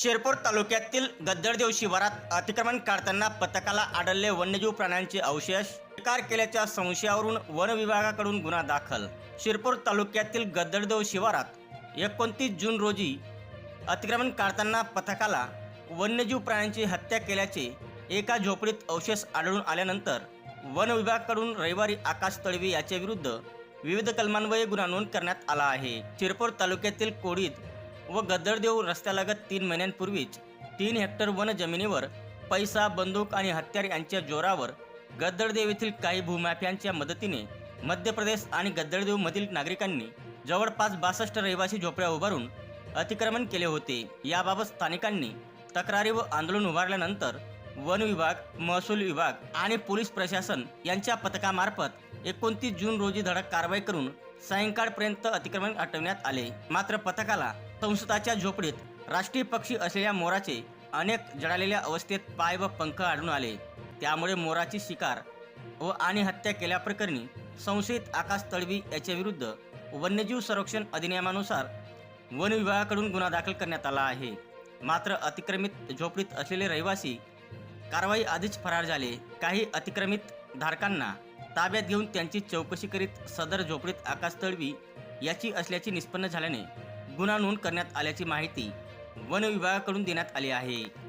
शेरपूर तालुक्यातील गद्दरदेव शिवारात अतिक्रमण काढताना पथकाला आढळले वन्यजीव प्राण्यांचे अवशेष. शिकार केल्याच्या संशयावरून वन विभागाकडून गुन्हा दाखल. शिरपूर तालुक्यातील गद्दरदेव शिवारात एकोणतीस जून रोजी अतिक्रमण काढताना पथकाला वन्यजीव प्राण्यांची हत्या केल्याचे एका झोपडीत अवशेष आढळून आल्यानंतर वन विभागाकडून रविवारी आकाश तळवी याच्याविरुद्ध विविध कलमान्वये गुन्हा नोंद करण्यात आला आहे. शिरपूर तालुक्यातील कोडीत व गद्दरदेव रस्त्यालगत तीन महिन्यांपूर्वीच तीन हेक्टर वन जमिनीवर पैसा बंदूक आणि हत्यार यांच्या जोरावर गद्दरदेव येथील काही भूमाफियांच्या मदतीने मध्य प्रदेश आणि गद्दरदेव मधील नागरिकांनी जवळपास बासष्ट रहिवासी झोपड्या उभारून अतिक्रमण केले होते. याबाबत स्थानिकांनी तक्रारी व आंदोलन उभारल्यानंतर वन विभाग महसूल विभाग आणि पोलीस प्रशासन यांच्या पथकामार्फत एकोणतीस जून रोजी धडक कारवाई करून सायंकाळपर्यंत अतिक्रमण हटवण्यात आले. मात्र पथकाला संसदाच्या झोपडीत राष्ट्रीय पक्षी असलेल्या मोराचे अनेक जळालेल्या अवस्थेत पाय व पंख आढळून आले. त्यामुळे मोराची शिकार व आणि हत्या केल्याप्रकरणी संशयित आकाश तळवी याच्याविरुद्ध वन्यजीव संरक्षण अधिनियमानुसार वन विभागाकडून गुन्हा दाखल करण्यात आला आहे. मात्र अतिक्रमित झोपडीत असलेले रहिवासी कारवाई आधीच फरार झाले. काही अतिक्रमित धारकांना ताब्यात घेऊन त्यांची चौकशी करीत सदर झोपडीत आकाश तळवी याची असल्याची निष्पन्न झाल्याने गुन्हा नोंद करण्यात आल्याची माहिती वन विभागाकडून देण्यात आली आहे.